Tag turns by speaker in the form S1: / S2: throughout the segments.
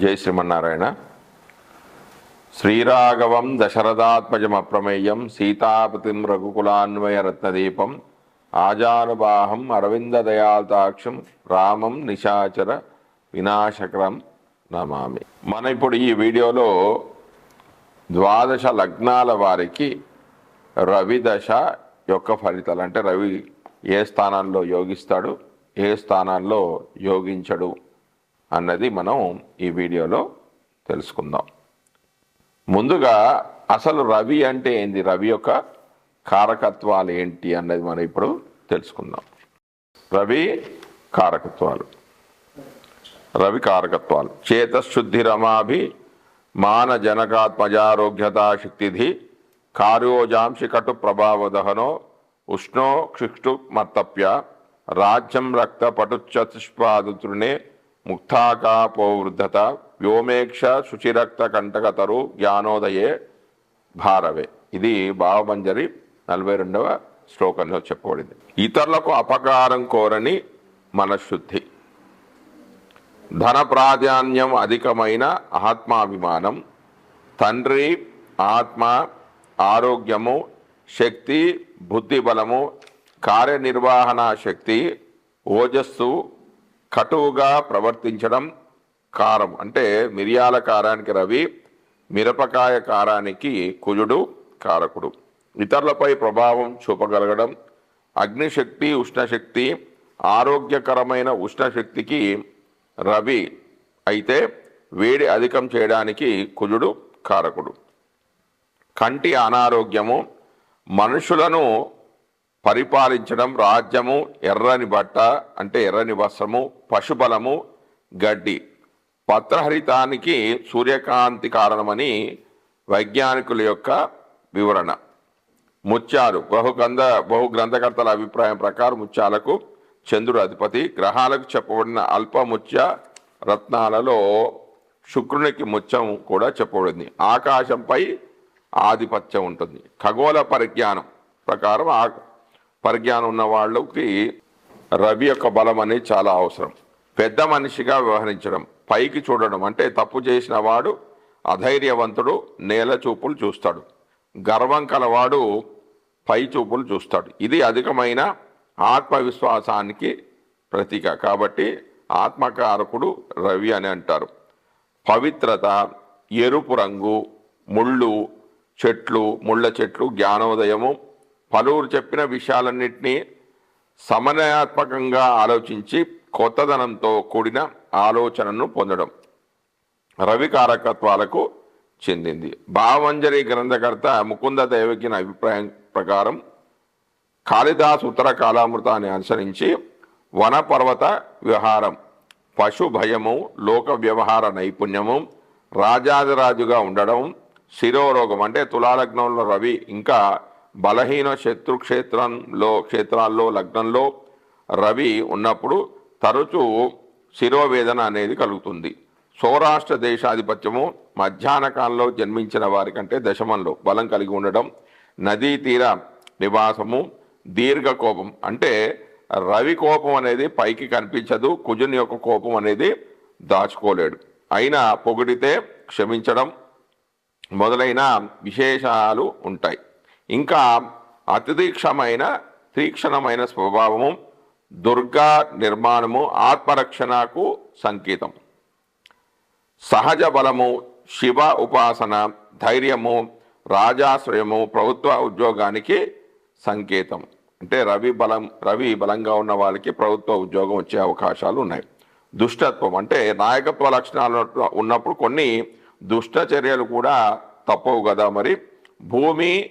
S1: జై శ్రీమన్నారాయణ. శ్రీరాఘవం దశరథాత్మజమప్రమేయం సీతాపతిం రఘుకులాన్వయ రత్నదీపం ఆజానుబాహం అరవిందదయాల్తాక్షం రామం నిశాచర వినాశకరం నమామి. మన ఇప్పుడు ఈ వీడియోలో ద్వాదశ లగ్నాల వారికి రవి దశ యొక్క ఫలితాలు అంటే రవి ఏ స్థానాల్లో యోగిస్తాడు ఏ స్థానాల్లో యోగించడు అన్నది మనం ఈ వీడియోలో తెలుసుకుందాం. ముందుగా అసలు రవి అంటే ఏంది? రవి యొక్క కారకత్వాలు ఏంటి అన్నది మనం ఇప్పుడు తెలుసుకుందాం. రవి కారకత్వాలు. రవి కారకత్వాలు. చేతశుద్ధి రమాభి మాన జనకాత్మజారోగ్యతా శక్తిధి కార్యోజాంశి కటు ప్రభావదహనో ఉష్ణో క్షిక్షు మర్తప్య రాజ్యం రక్త పటుచతుష్పాదుతృణే ముక్తాకాపోవృద్ధత వ్యోమేక్ష శుచిరక్త కంటకతరు జ్ఞానోదయే భారవే. ఇది భావమంజరి నలభై రెండవ శ్లోకంలో చెప్పబడింది ఇతరులకు అపకారం కోరని మనశుద్ధి ధన ప్రాధాన్యం అధికమైన ఆత్మాభిమానం. తండ్రి ఆత్మ ఆరోగ్యము శక్తి బుద్ధి బలము కార్యనిర్వహణ శక్తి ఓజస్సు కటువుగా ప్రవర్తించడం కారం. అంటే మిరియాల కారానికి రవి మిరపకాయ కారానికి కుజుడు కారకుడు. ఇతరులపై ప్రభావం చూపగలగడం అగ్నిశక్తి ఉష్ణశక్తి ఆరోగ్యకరమైన ఉష్ణశక్తికి రవి అయితే వేడి అధికం చేయడానికి కుజుడు కారకుడు. కంటి అనారోగ్యము మనుషులను పరిపాలించడం రాజ్యము ఎర్రని బట్ట అంటే ఎర్రని వస్త్రము పశుబలము గడ్డి. పత్రహరితానికి సూర్యకాంతి కారణమని వైజ్ఞానికుల యొక్క వివరణ. ముత్యాలు బహుగ్రంథ బహు గ్రంథకర్తల అభిప్రాయం ప్రకారం ముత్యాలకు చంద్రుడు అధిపతి. గ్రహాలకు చెప్పబడిన అల్ప ముత్య రత్నాలలో శుక్రునికి ముత్యం కూడా చెప్పబడింది. ఆకాశంపై ఆధిపత్యం ఉంటుంది. ఖగోళ పరిజ్ఞానం ప్రకారం ఆ పరిజ్ఞానం ఉన్న వాళ్ళకి రవి యొక్క బలం అనేది చాలా అవసరం. పెద్ద మనిషిగా వ్యవహరించడం పైకి చూడడం అంటే తప్పు చేసిన వాడు అధైర్యవంతుడు నేల చూపులు చూస్తాడు. గర్వం కలవాడు పై చూపులు చూస్తాడు. ఇది అధికమైన ఆత్మవిశ్వాసానికి ప్రతీక. కాబట్టి ఆత్మకారకుడు రవి అని అంటారు. పవిత్రత ఎరుపు రంగు ముళ్ళు చెట్లు ముళ్ళ చెట్లు జ్ఞానోదయము పలువురు చెప్పిన విషయాలన్నింటినీ సమన్వయాత్మకంగా ఆలోచించి కొత్తదనంతో కూడిన ఆలోచనను పొందడం రవి కారకత్వాలకు చెందింది. భావంజరి గ్రంథకర్త ముకుంద దేవకిన అభిప్రాయం ప్రకారం కాళిదాస్ ఉత్తర కాలామృతాన్ని అనుసరించి వనపర్వత వ్యవహారం పశు భయము లోక వ్యవహార నైపుణ్యము రాజాదిరాజుగా ఉండడం శిరోరోగం అంటే తులాలగ్నంలో రవి ఇంకా బలహీన శత్రు క్షేత్రంలో క్షేత్రాల్లో లగ్నంలో రవి ఉన్నప్పుడు తరచూ శిరోవేదన అనేది కలుగుతుంది. సౌరాష్ట్ర దేశాధిపత్యము మధ్యాహ్న కాలంలో జన్మించిన వారికంటే దశమంలో బలం కలిగి ఉండడం నదీ తీర నివాసము దీర్ఘ కోపం అంటే రవి కోపం అనేది పైకి కనిపించదు కుజుని యొక్క కోపం అనేది దాచుకోలేడు. అయినా పొగిడితే క్షమించడం మొదలైన విశేషాలు ఉంటాయి. ఇంకా అతిదీక్షమైన తీక్షణమైన స్వభావము దుర్గా నిర్మాణము ఆత్మరక్షణకు సంకేతం. సహజ బలము శివ ఉపాసన ధైర్యము రాజాశ్రయము ప్రభుత్వ ఉద్యోగానికి సంకేతం. అంటే రవి బలం రవి బలంగా ఉన్న వాళ్ళకి ప్రభుత్వ ఉద్యోగం వచ్చే అవకాశాలు ఉన్నాయి. దుష్టత్వం అంటే నాయకత్వ లక్షణాలు ఉన్నప్పుడు కొన్ని దుష్ట చర్యలు కూడా తప్పవు కదా మరి. భూమి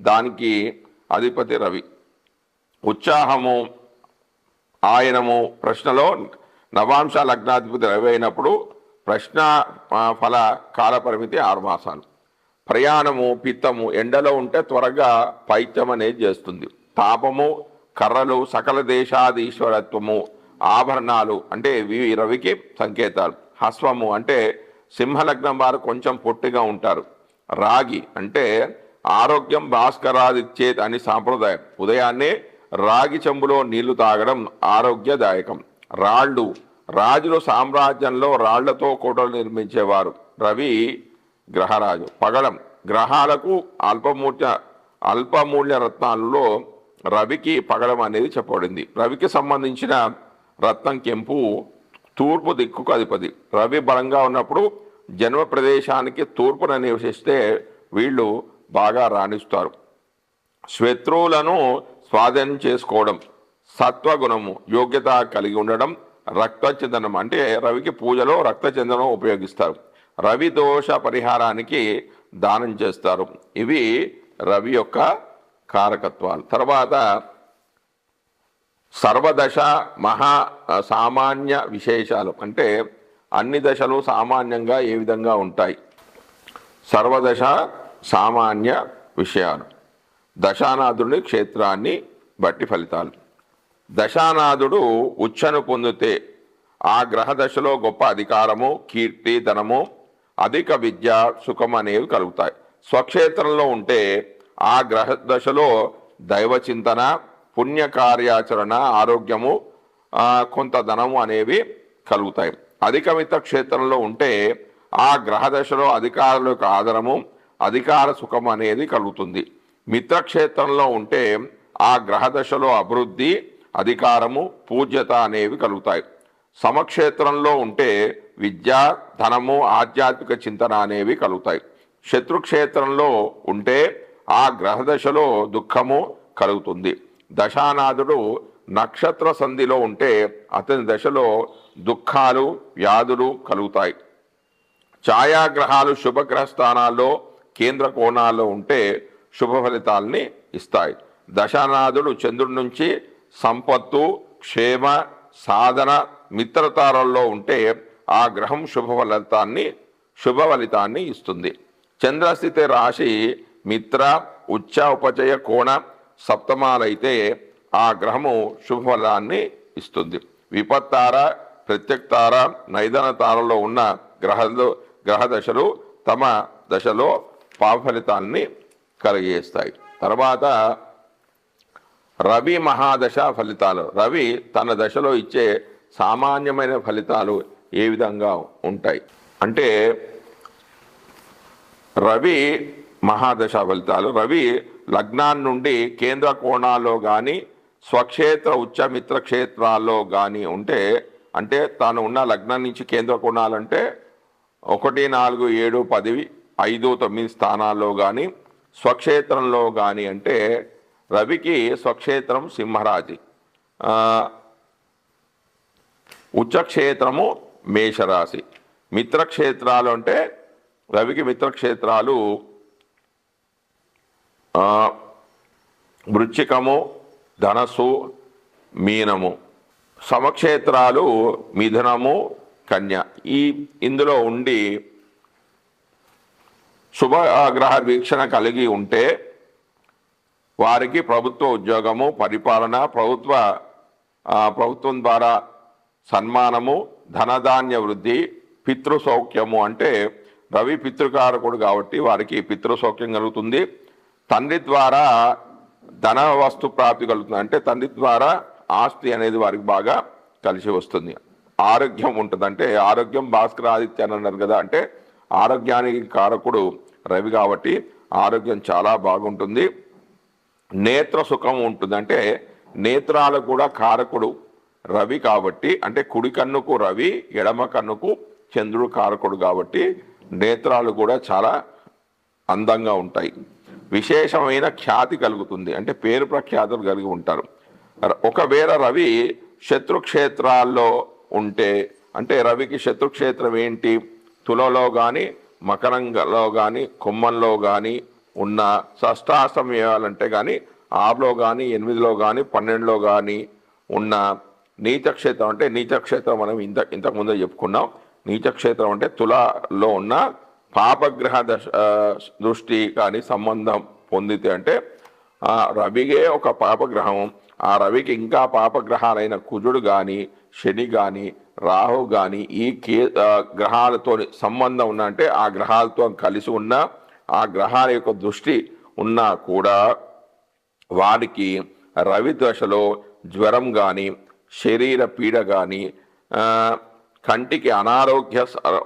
S1: దానికి అధిపతి రవి. ఉత్సాహము ఆయనము ప్రశ్నలో నవాంశ లగ్నాధిపతి రవి అయినప్పుడు ప్రశ్న ఫల కాలపరిమితి ఆరు మాసాలు. ప్రయాణము పిత్తము ఎండలో ఉంటే త్వరగా పైత్యం అనేది చేస్తుంది. తాపము కర్రలు సకల దేశాధీశ్వరత్వము ఆభరణాలు అంటే ఇవి రవికి సంకేతాలు. హస్వము అంటే సింహలగ్నం వారు కొంచెం పొట్టిగా ఉంటారు. రాగి అంటే ఆరోగ్యం భాస్కరాదిచ్చేత్ అని సాంప్రదాయం. ఉదయాన్నే రాగి చెంబులో నీళ్ళు తాగడం ఆరోగ్యదాయకం. రాళ్ళు. రాజులు సామ్రాజ్యంలో రాళ్ళతో కోటలు నిర్మించేవారు. రవి గ్రహరాజు. పగడం గ్రహాలకు అల్పమూల్య అల్పమూల్య రత్నాలలో రవికి పగడం అనేది చెప్పబడింది. రవికి సంబంధించిన రత్నం కెంపు తూర్పు దిక్కుకు అధిపతి. రవి బలంగా ఉన్నప్పుడు జన్మ ప్రదేశానికి తూర్పున నివసిస్తే వీళ్ళు బాగా రాణిస్తారు. శత్రువులను స్వాధీనం చేసుకోవడం సత్వగుణము యోగ్యత కలిగి ఉండడం రక్తచందనం అంటే రవికి పూజలో రక్తచందనం ఉపయోగిస్తారు. రవి దోష పరిహారానికి దానం చేస్తారు. ఇవి రవి యొక్క కారకత్వాలు. తర్వాత సర్వదశ మహా సామాన్య విశేషాలు అంటే అన్ని దశలు సామాన్యంగా ఏ విధంగా ఉంటాయి? సర్వదశ సామాన్య విషయాలు. దశానాథుడి క్షేత్రాన్ని బట్టి ఫలితాలు. దశానాథుడు ఉచ్చను పొందితే ఆ గ్రహ దశలో గొప్ప అధికారము కీర్తి ధనము అధిక విద్య సుఖం అనేవి కలుగుతాయి. స్వక్షేత్రంలో ఉంటే ఆ గ్రహ దశలో దైవ చింతన పుణ్య కార్యాచరణ ఆరోగ్యము కొంత ధనము అనేవి కలుగుతాయి. అధిక క్షేత్రంలో ఉంటే ఆ గ్రహ దశలో అధికారుల యొక్క ఆదరము అధికార సుఖం అనేది కలుగుతుంది. మిత్రక్షేత్రంలో ఉంటే ఆ గ్రహ దశలో అభివృద్ధి అధికారము పూజ్యత అనేవి కలుగుతాయి. సమక్షేత్రంలో ఉంటే విద్య ధనము ఆధ్యాత్మిక చింతన అనేవి కలుగుతాయి. శత్రుక్షేత్రంలో ఉంటే ఆ గ్రహ దశలో దుఃఖము కలుగుతుంది. దశానాథుడు నక్షత్ర సంధిలో ఉంటే అతని దశలో దుఃఖాలు వ్యాధులు కలుగుతాయి. ఛాయాగ్రహాలు శుభగ్రహ స్థానాల్లో కేంద్ర కోణాల్లో ఉంటే శుభ ఫలితాల్ని ఇస్తాయి. దశానాథుడు చంద్రుడి నుంచి సంపత్తు క్షేమ సాధన మిత్రతారల్లో ఉంటే ఆ గ్రహం శుభ ఫలితాన్ని శుభ ఫలితాన్ని ఇస్తుంది. చంద్రస్థితి రాశి మిత్ర ఉచ్చ ఉపచయ కోణ సప్తమాలైతే ఆ గ్రహము శుభ ఫలాన్ని ఇస్తుంది. విపత్తార ప్రత్యక్తార నైదన తారలో ఉన్న గ్రహాలు గ్రహ దశలు తమ దశలో పాప ఫలితాన్ని కలిగేస్తాయి. తర్వాత రవి మహాదశ ఫలితాలు. రవి తన దశలో ఇచ్చే సామాన్యమైన ఫలితాలు ఏ విధంగా ఉంటాయి? అంటే రవి మహాదశ ఫలితాలు. రవి లగ్నాన్ని నుండి కేంద్ర కోణాల్లో కానీ స్వక్షేత్ర ఉచ్చమిత్ర క్షేత్రాల్లో కానీ ఉంటే అంటే తాను ఉన్న లగ్నం నుంచి కేంద్ర కోణాలంటే ఒకటి నాలుగు ఏడు పది ఐదు తొమ్మిది స్థానాల్లో కానీ స్వక్షేత్రంలో కానీ అంటే రవికి స్వక్షేత్రం సింహరాజి. ఉచ్చక్షేత్రము మేషరాశి. మిత్రక్షేత్రాలు అంటే రవికి మిత్రక్షేత్రాలు వృచ్చికము ధనస్సు మీనము. సమక్షేత్రాలు మిథునము కన్య. ఈ ఇందులో ఉండి శుభ గ్రహ వీక్షణ కలిగి ఉంటే వారికి ప్రభుత్వ ఉద్యోగము పరిపాలన ప్రభుత్వ ప్రభుత్వం ద్వారా సన్మానము ధనధాన్య వృద్ధి పితృసౌఖ్యము అంటే రవి పితృకారకుడు కాబట్టి వారికి పితృ సౌఖ్యం కలుగుతుంది. తండ్రి ద్వారా ధన వస్తు ప్రాప్తి కలుగుతుంది. అంటే తండ్రి ద్వారా ఆస్తి అనేది వారికి బాగా కలిసి వస్తుంది. ఆరోగ్యం ఉంటుంది అంటే ఆరోగ్యం భాస్కర ఆదిత్య అని అన్నారు కదా అంటే ఆరోగ్యానికి కారకుడు రవి కాబట్టి ఆరోగ్యం చాలా బాగుంటుంది. నేత్ర సుఖం ఉంటుంది. అంటే నేత్రాలకు కూడా కారకుడు రవి కాబట్టి అంటే కుడి కన్నుకు రవి ఎడమ కన్నుకు చంద్రుడు కారకుడు కాబట్టి నేత్రాలు కూడా చాలా అందంగా ఉంటాయి. విశేషమైన ఖ్యాతి కలుగుతుంది. అంటే పేరు ప్రఖ్యాతులు కలిగి ఉంటారు. ఒకవేళ రవి శత్రుక్షేత్రాల్లో ఉంటే అంటే రవికి శత్రుక్షేత్రం ఏంటి? తులలో కానీ మకరంగలో కానీ కుమ్మంలో కానీ ఉన్న షష్టాష్టమయాలంటే కానీ ఆరులో కానీ ఎనిమిదిలో కానీ పన్నెండులో కానీ ఉన్న నీచక్షేత్రం అంటే నీచక్షేత్రం మనం ఇంత ఇంతకుముందే చెప్పుకున్నాం. నీచక్షేత్రం అంటే తులాలో ఉన్న పాపగ్రహ దశ దృష్టి కానీ సంబంధం పొందితే అంటే ఆ రవిగే ఒక పాపగ్రహం. ఆ రవికి ఇంకా పాపగ్రహాలైన కుజుడు కానీ శని కానీ రాహు కానీ ఈ కే గ్రహాలతో సంబంధం ఉన్న అంటే ఆ గ్రహాలతో కలిసి ఉన్న ఆ గ్రహాల యొక్క దృష్టి ఉన్నా కూడా వారికి రవి దశలో జ్వరం కానీ శరీర పీడ కానీ కంటికి అనారోగ్య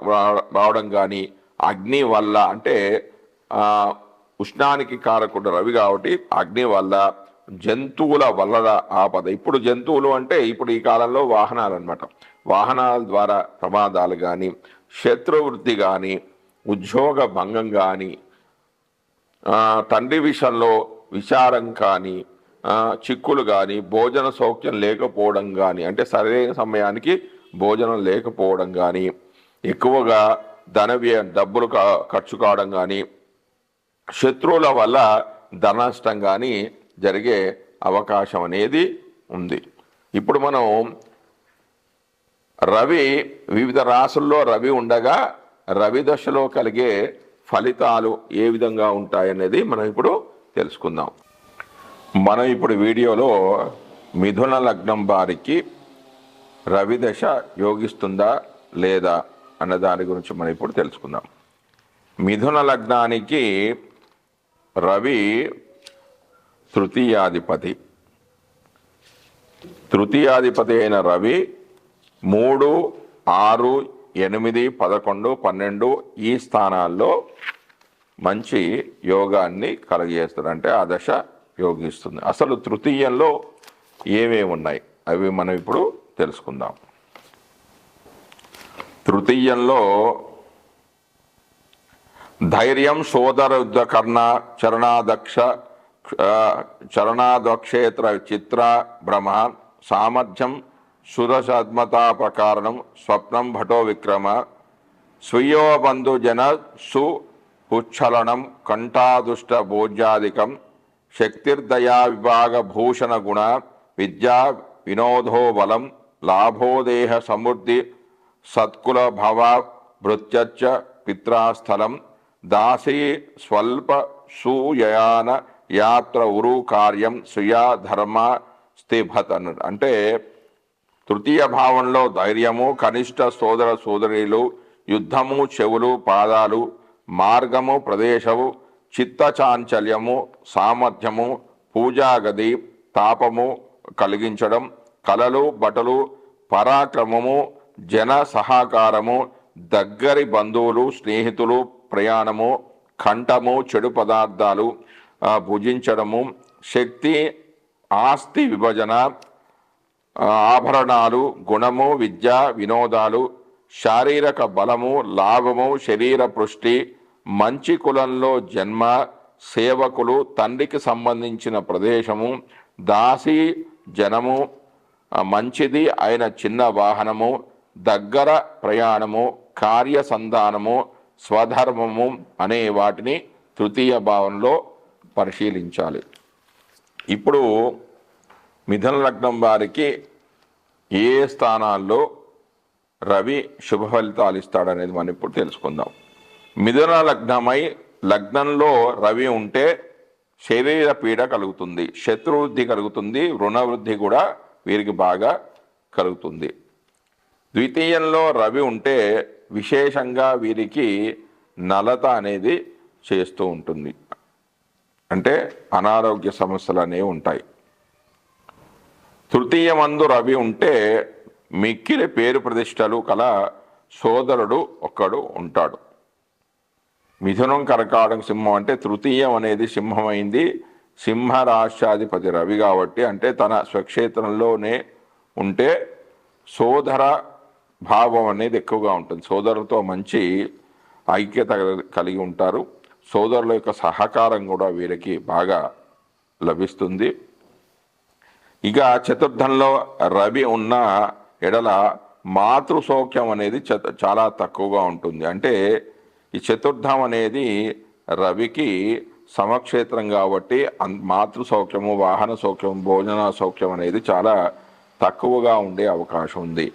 S1: రా- రావడం కానీ అగ్ని వల్ల అంటే ఉష్ణానికి కారకుండా రవి కాబట్టి అగ్ని వల్ల జంతువుల వల్ల ఆపద. ఇప్పుడు జంతువులు అంటే ఇప్పుడు ఈ కాలంలో వాహనాలు అనమాట వాహనాల ద్వారా ప్రమాదాలు కానీ శత్రువృత్తి కానీ ఉద్యోగ భంగం కానీ తండ్రి విషయంలో విచారం కానీ చిక్కులు కానీ భోజన సౌఖ్యం లేకపోవడం కానీ అంటే సరైన సమయానికి భోజనం లేకపోవడం కానీ ఎక్కువగా ధన వ్యయ డబ్బులు కా- ఖర్చు కావడం కానీ శత్రువుల వల్ల ధన నష్టం కానీ జరిగే అవకాశం అనేది ఉంది. ఇప్పుడు మనం రవి వివిధ రాసుల్లో రవి ఉండగా రవి దశలో కలిగే ఫలితాలు ఏ విధంగా ఉంటాయనేది మనం ఇప్పుడు తెలుసుకుందాం. మనం ఇప్పుడు వీడియోలో మిథున లగ్నం వారికి రవి దశ యోగిస్తుందా లేదా అన్న దాని గురించి మనం ఇప్పుడు తెలుసుకుందాం. మిథున లగ్నానికి రవి తృతీయాధిపతి. తృతీయాధిపతి అయిన రవి మూడు ఆరు ఎనిమిది పదకొండు పన్నెండు ఈ స్థానాల్లో మంచి యోగాన్ని కలగజేస్తుంది. అంటే ఆ దశ యోగిస్తుంది. అసలు తృతీయంలో ఏమేమి ఉన్నాయి? అవి మనం ఇప్పుడు తెలుసుకుందాం. తృతీయంలో ధైర్యం సోదరుద్ధ కర్ణ చరణాదక్ష చరణాదక్షేత్ర చిత్ర బ్రహ్మ సామర్థ్యం సురసద్మతా ప్రకారణం స్వప్నం భటో విక్రమ స్వీయో బంధుజన సు పుచ్చలనం కంఠాదుష్ట భోజ్యాదికం శక్తిర్దయా విభాగ భూషణ గుణ విద్యా వినోదో బలం లాభోదేహ సమృద్ధి సత్కుల భవ భృత్యచ్చ పిత్రాస్థలం దాసీ స్వల్ప సూయయాన యాత్ర ఉరు కార్యం సుయా ధర్మ స్థిభత్ అంటే తృతీయ భావంలో ధైర్యము కనిష్ట సోదర సోదరీలు యుద్ధము చెవులు పాదాలు మార్గము ప్రదేశము చిత్త చాంచల్యము సామర్థ్యము పూజాగది తాపము కలిగించడం కలలు బటలు పరాక్రమము జన సహకారము దగ్గరి బంధువులు స్నేహితులు ప్రయాణము కంఠము చెడు పదార్థాలు భుజించడము శక్తి ఆస్తి విభజన ఆభరణాలు గుణము విద్య వినోదాలు శారీరక బలము లాభము శరీర పుష్టి మంచి కులంలో జన్మ సేవకులు తండ్రికి సంబంధించిన ప్రదేశము దాసి జనము మంచిది అయిన చిన్న వాహనము దగ్గర ప్రయాణము కార్యసంధానము స్వధర్మము అనే వాటిని తృతీయ భావంలో పరిశీలించాలి. ఇప్పుడు మిథున లగ్నం వారికి ఏ స్థానాల్లో రవి శుభ ఫలితాలు ఇస్తాడనేది మనం ఇప్పుడు తెలుసుకుందాం. మిథున లగ్నమై లగ్నంలో రవి ఉంటే శరీర పీడ కలుగుతుంది శత్రువృద్ధి కలుగుతుంది రుణవృద్ధి కూడా వీరికి బాగా కలుగుతుంది. ద్వితీయంలో రవి ఉంటే విశేషంగా వీరికి నలత అనేది చేస్తూ ఉంటుంది. అంటే అనారోగ్య సమస్యలు అనేవి ఉంటాయి. తృతీయమందు రవి ఉంటే మిక్కిలి పేరు ప్రతిష్టలు కల సోదరుడు ఒక్కడు ఉంటాడు. మిథునం కరకాడం సింహం అంటే తృతీయం అనేది సింహమైంది. అయింది సింహ రవి కాబట్టి అంటే తన స్వక్షేత్రంలోనే ఉంటే సోదర భావం అనేది ఎక్కువగా ఉంటుంది. సోదరులతో మంచి ఐక్యత కలిగి ఉంటారు. సోదరుల యొక్క సహకారం కూడా వీరికి బాగా లభిస్తుంది. ఇక చతుర్థంలో రవి ఉన్న ఎడల మాతృ సౌఖ్యం అనేది చాలా తక్కువగా ఉంటుంది. అంటే ఈ చతుర్థం అనేది రవికి సమక్షేత్రం కాబట్టి అన్- మాతృ సౌఖ్యము వాహన సౌఖ్యం భోజన సౌఖ్యం అనేది చాలా తక్కువగా ఉండే అవకాశం ఉంది.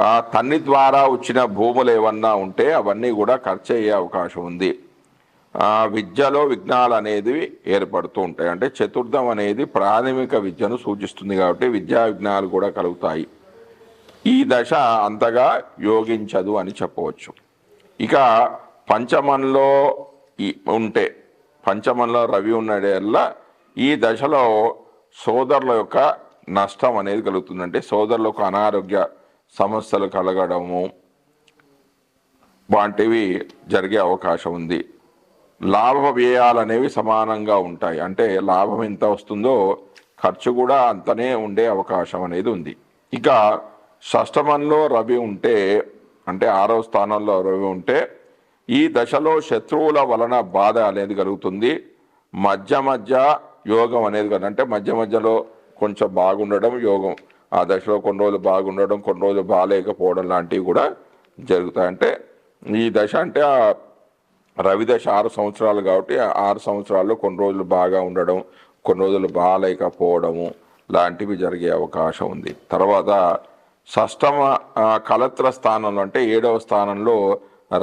S1: ఆ తన్ని ద్వారా వచ్చిన భూములు ఏమన్నా ఉంటే అవన్నీ కూడా ఖర్చు అయ్యే అవకాశం ఉంది. విద్యలో విఘ్నాలు అనేది ఏర్పడుతూ ఉంటాయి. అంటే చతుర్థం అనేది ప్రాథమిక విద్యను సూచిస్తుంది కాబట్టి విద్యా విఘ్నాలు కూడా కలుగుతాయి. ఈ దశ అంతగా యోగించదు అని చెప్పవచ్చు. ఇక పంచమంలో ఈ ఉంటే పంచమంలో రవి ఉన్నడేళ్ళ ఈ దశలో సోదరుల యొక్క నష్టం అనేది కలుగుతుంది. అంటే సోదరులకు అనారోగ్య సమస్యలు కలగడము వంటివి జరిగే అవకాశం ఉంది. లాభ వ్యయాలు అనేవి సమానంగా ఉంటాయి. అంటే లాభం ఎంత వస్తుందో ఖర్చు కూడా అంతనే ఉండే అవకాశం అనేది ఉంది. ఇక షష్టమంలో రవి ఉంటే అంటే ఆరో స్థానంలో రవి ఉంటే ఈ దశలో శత్రువుల వలన బాధ అనేది కలుగుతుంది. మధ్య మధ్య యోగం అనేది కదా అంటే మధ్య మధ్యలో కొంచెం బాగుండడం యోగం. ఆ దశలో కొన్ని రోజులు బాగుండడం కొన్ని రోజులు బాగాలేకపోవడం లాంటివి కూడా జరుగుతాయి. అంటే ఈ దశ అంటే ఆ రవిదశ ఆరు సంవత్సరాలు కాబట్టి ఆరు సంవత్సరాల్లో కొన్ని రోజులు బాగా ఉండడం కొన్ని రోజులు బాగాలేకపోవడము లాంటివి జరిగే అవకాశం ఉంది. తర్వాత షష్టమ కలత్ర స్థానంలో అంటే ఏడవ స్థానంలో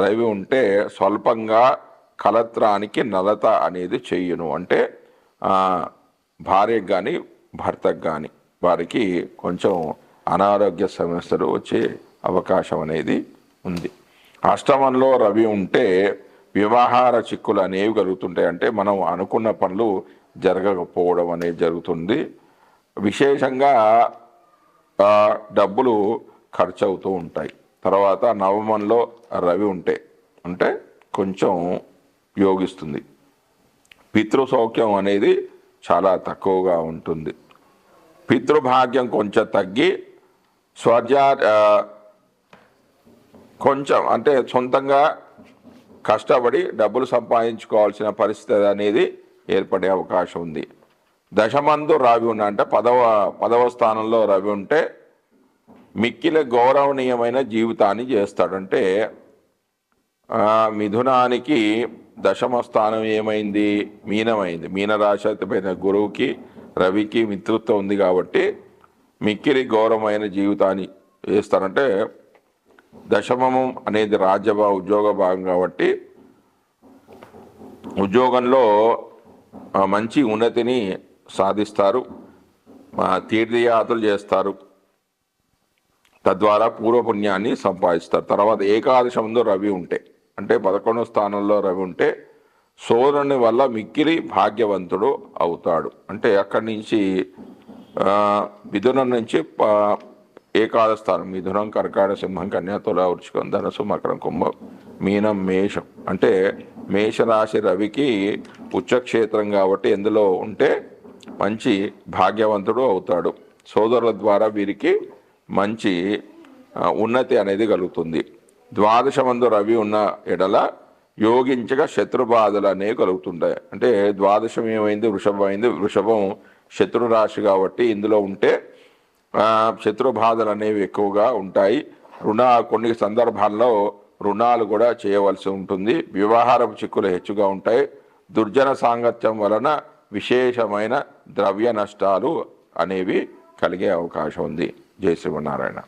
S1: రవి ఉంటే స్వల్పంగా కలత్రానికి నలత అనేది చెయ్యను అంటే భార్యకు కానీ భర్తకు కానీ వారికి కొంచెం అనారోగ్య సమస్యలు వచ్చే అవకాశం అనేది ఉంది. అష్టమంలో రవి ఉంటే వ్యవహార చిక్కులు అనేవి కలుగుతుంటాయి. అంటే మనం అనుకున్న పనులు జరగకపోవడం అనేది జరుగుతుంది. విశేషంగా డబ్బులు ఖర్చు అవుతూ ఉంటాయి. తర్వాత నవమంలో రవి ఉంటే అంటే కొంచెం యోగిస్తుంది పితృ సౌఖ్యం అనేది చాలా తక్కువగా ఉంటుంది. పితృభాగ్యం కొంచెం తగ్గి స్వజా కొంచెం అంటే సొంతంగా కష్టపడి డబ్బులు సంపాదించుకోవాల్సిన పరిస్థితి అనేది ఏర్పడే అవకాశం ఉంది. దశమందు రావి ఉన్న అంటే పదవ పదవ స్థానంలో రవి ఉంటే మిక్కిల గౌరవనీయమైన జీవితాన్ని చేస్తాడంటే మిథునానికి దశమ స్థానం ఏమైంది? మీనమైంది. మీనరాశి పైన గురువుకి రవికి మిత్రుత్వం ఉంది కాబట్టి మిక్కిలి గౌరవమైన జీవితాన్ని చేస్తారంటే దశమము అనేది రాజ్యభా ఉద్యోగ భాగం కాబట్టి ఉద్యోగంలో మంచి ఉన్నతిని సాధిస్తారు తీర్థయాత్రలు చేస్తారు. తద్వారా పూర్వపుణ్యాన్ని సంపాదిస్తారు. తర్వాత ఏకాదశంలో రవి ఉంటే అంటే పదకొండవ స్థానంలో రవి ఉంటే సోదరుని వల్ల మిక్కిలి భాగ్యవంతుడు అవుతాడు. అంటే అక్కడి నుంచి ఆ, మిథునం నుంచి ప- ఏకాదశ స్థానం మిథునం కర్కాట సింహం కన్యా తుల వృచ్చికం ధనసు మకరం కుంభం మీనం మేషం. అంటే మేషరాశి రవికి ఉచ్చక్షేత్రం కాబట్టి ఎందులో ఉంటే మంచి భాగ్యవంతుడు అవుతాడు. సోదరుల ద్వారా వీరికి మంచి ఉన్నతి అనేది కలుగుతుంది. ద్వాదశమందు రవి ఉన్న ఎడల యోగించగా శత్రుబాధలు అనేవి కలుగుతుంటాయి. అంటే ద్వాదశం ఏమైంది వృషభం అయింది వృషభం శత్రురాశి కాబట్టి ఇందులో ఉంటే శత్రు బాధలు అనేవి ఎక్కువగా ఉంటాయి. రుణ కొన్ని సందర్భాల్లో రుణాలు కూడా చేయవలసి ఉంటుంది. వ్యవహారపు చిక్కులు హెచ్చుగా ఉంటాయి. దుర్జన సాంగత్యం వలన విశేషమైన ద్రవ్య నష్టాలు అనేవి కలిగే అవకాశం ఉంది. జయ శ్రీమన్నారాయణ.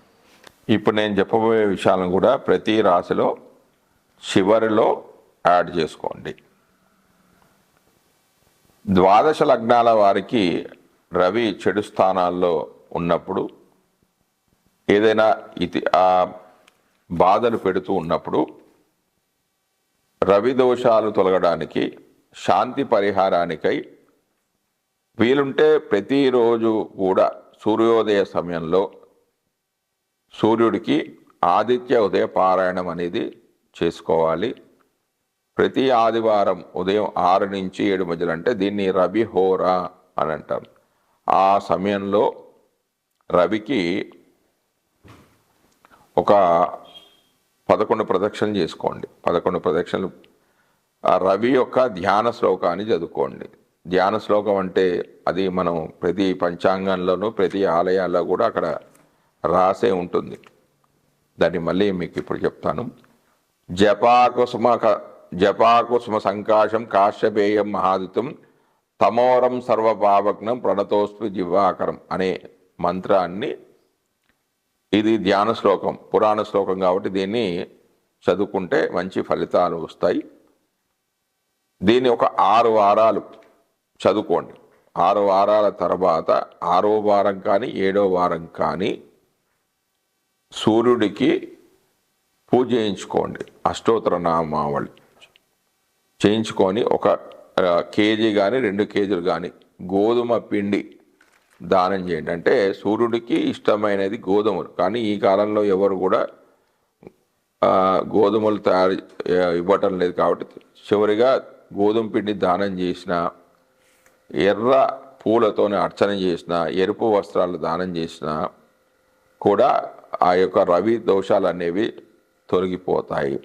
S1: ఇప్పుడు నేను చెప్పబోయే విషయాలను కూడా ప్రతి రాశిలో చివరిలో యాడ్ చేసుకోండి. ద్వాదశ లగ్నాల వారికి రవి చెడు స్థానాల్లో ఉన్నప్పుడు ఏదైనా ఇది ఆ బాధలు పెడుతూ ఉన్నప్పుడు రవి దోషాలు తొలగడానికి శాంతి పరిహారానికై వీలుంటే ప్రతిరోజు కూడా సూర్యోదయ సమయంలో సూర్యుడికి ఆదిత్య ఉదయ పారాయణం అనేది చేసుకోవాలి. ప్రతి ఆదివారం ఉదయం ఆరు నుంచి ఏడు మధ్యలో అంటే దీన్ని రవి హోరా అని అంటారు. ఆ సమయంలో రవికి ఒక పదకొండు ప్రదక్షిణలు చేసుకోండి. పదకొండు ప్రదక్షిణలు. ఆ రవి యొక్క ధ్యాన శ్లోకాన్ని చదువుకోండి. ధ్యాన శ్లోకం అంటే అది మనం ప్రతి పంచాంగంలోనూ ప్రతి ఆలయాల్లో కూడా అక్కడ రాసే ఉంటుంది. దాన్ని మళ్ళీ మీకు ఇప్పుడు చెప్తాను. జపాకుసుమ జపాకుసుమ సంకాశం కాశ్యపేయం మహాదితం తమోరం సర్వపావగ్నం ప్రణతోస్తు జివాకరం అనే మంత్రాన్ని. ఇది ధ్యాన శ్లోకం పురాణ శ్లోకం కాబట్టి దీన్ని చదువుకుంటే మంచి ఫలితాలు వస్తాయి. దీన్ని ఒక ఆరు వారాలు చదువుకోండి. ఆరు వారాల తర్వాత ఆరో వారం కానీ ఏడో వారం కానీ సూర్యుడికి పూజ చేయించుకోండి. అష్టోత్తర నామావళి చేయించుకొని ఒక కేజీ కానీ రెండు కేజీలు కానీ గోధుమ పిండి దానం చేయండి. అంటే సూర్యుడికి ఇష్టమైనది గోధుమలు. కానీ ఈ కాలంలో ఎవరు కూడా గోధుమలు తయారు ఇవ్వటం లేదు కాబట్టి చివరిగా గోధుమ పిండి దానం చేసిన ఎర్ర పూలతోనే అర్చన చేసిన ఎరుపు వస్త్రాలు దానం చేసిన కూడా ఆ యొక్క రవి దోషాలు అనేవి తొలగిపోతాయి.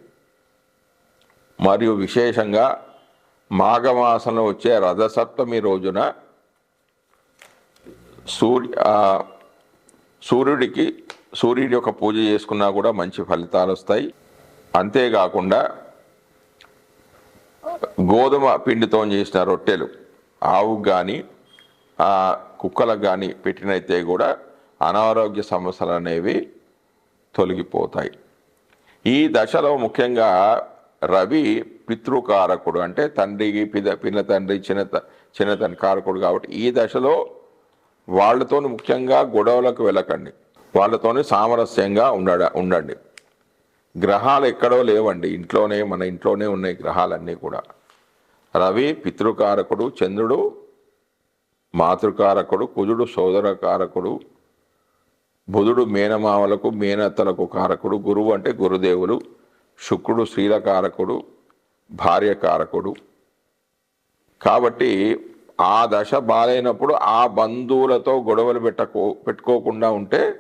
S1: మరియు విశేషంగా మాఘమాసంలో వచ్చే రథసప్తమి రోజున సూర్య సూర్యుడికి సూర్యుడి యొక్క పూజ చేసుకున్నా కూడా మంచి ఫలితాలు వస్తాయి. అంతేకాకుండా గోధుమ పిండితో చేసిన రొట్టెలు ఆవుకు కానీ కుక్కలకు కానీ పెట్టినైతే కూడా అనారోగ్య సమస్యలు అనేవి తొలగిపోతాయి. ఈ దశలో ముఖ్యంగా రవి పితృకారకుడు అంటే తండ్రికి పిద పిన్న తండ్రి చిన్న చిన్న తన కారకుడు కాబట్టి ఈ దశలో వాళ్ళతో ముఖ్యంగా గొడవలకు వెళ్ళకండి. వాళ్ళతోనే సామరస్యంగా ఉండడ ఉండండి. గ్రహాలు ఎక్కడో లేవండి. ఇంట్లోనే మన ఇంట్లోనే ఉన్నాయి గ్రహాలన్నీ కూడా. రవి పితృకారకుడు చంద్రుడు మాతృకారకుడు కుజుడు సోదరకారకుడు బుధుడు మేనమావలకు మేనత్తలకు కారకుడు గురువు అంటే గురుదేవులు శుక్రుడు శ్రీలకారకుడు భార్యకారకుడు కాబట్టి ఆ దశ బాలైనప్పుడు ఆ బంధువులతో గొడవలు పెట్టకో పెట్టుకోకుండా ఉంటే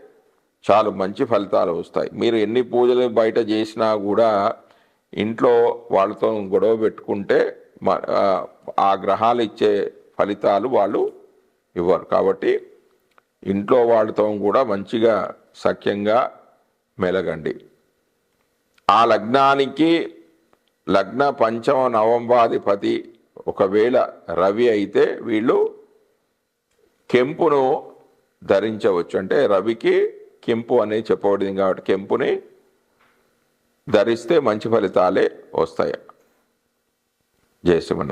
S1: చాలు మంచి ఫలితాలు వస్తాయి. మీరు ఎన్ని పూజలు బయట చేసినా కూడా ఇంట్లో వాళ్ళతో గొడవ పెట్టుకుంటే మ- ఆ, ఆ గ్రహాలు ఇచ్చే ఫలితాలు వాళ్ళు ఇవ్వరు. కాబట్టి ఇంట్లో వాళ్ళతో కూడా మంచిగా సఖ్యంగా మెలగండి. ఆ లగ్నానికి లగ్న పంచమ నవంబాధిపతి ఒకవేళ రవి అయితే వీళ్ళు కెంపును ధరించవచ్చు. అంటే రవికి కెంపు అనేది చెప్పబడింది కాబట్టి కెంపుని ధరిస్తే మంచి ఫలితాలే వస్తాయి. జయశ్రీమన్నారాయణ